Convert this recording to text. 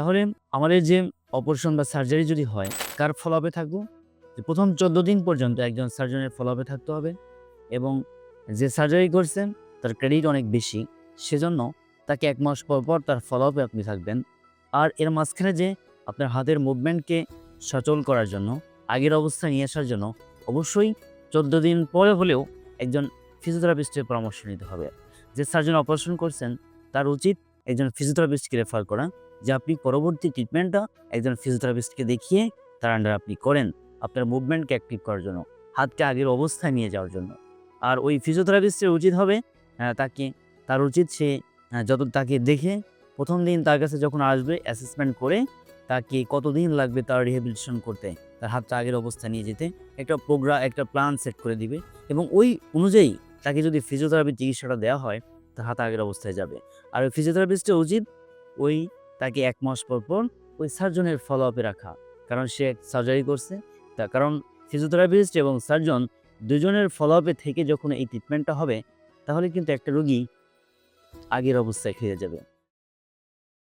তাহলে আমাদের যে অপারেশন বা সার্জারি যদি হয়, কার ফলো আপে থাকব? প্রথম চোদ্দ দিন পর্যন্ত একজন সার্জনের ফলো আপে থাকতে হবে এবং যে সার্জারি করছেন, তার ক্রেডিট অনেক বেশি। সেজন্য তাকে এক মাস পর পর তার ফলো আপে আপনি থাকবেন। আর এর মাঝখানে যে আপনার হাতের মুভমেন্টকে সচল করার জন্য, আগের অবস্থায় নিয়ে আসার জন্য, অবশ্যই চোদ্দ দিন পরে হলেও একজন ফিজিওথেরাপিস্টের পরামর্শ নিতে হবে। যে সার্জন অপারেশন করছেন, তার উচিত একজন ফিজিওথেরাপিস্টকে রেফার করা। যে আপনি পরবর্তী ট্রিটমেন্টটা একজন ফিজিওথেরাপিস্টকে দেখিয়ে তার আন্ডার আপনি করেন আপনার মুভমেন্টকে অ্যাক্টিভ করার জন্য, হাতকে আগের অবস্থায় নিয়ে যাওয়ার জন্য। আর ওই ফিজিওথেরাপিস্টের উচিত হবে তাকে, তার উচিত সে যত, তাকে দেখে প্রথম দিন তার কাছে যখন আসবে অ্যাসেসমেন্ট করে তাকে কতদিন লাগবে তার রিহেবিলিটেশন করতে, তার হাতটা আগের অবস্থায় নিয়ে যেতে, একটা প্রোগ্রাম একটা প্ল্যান সেট করে দিবে এবং ওই অনুযায়ী তাকে যদি ফিজিওথেরাপি চিকিৎসাটা দেওয়া হয়, তার হাত আগের অবস্থায় যাবে। আর ওই ফিজিওথেরাপিস্টের উচিত ওই তাকে এক মাস পর পর ওই সার্জনের ফলো আপে রাখা। কারণ সে সার্জারি করছে, তা কারণ ফিজিওথেরাপিস্ট এবং সার্জন দুজনের ফলো আপে থেকে যখন এই ট্রিটমেন্টটা হবে, তাহলে কিন্তু একটা রোগী আগের অবস্থায় ফিরে যাবে।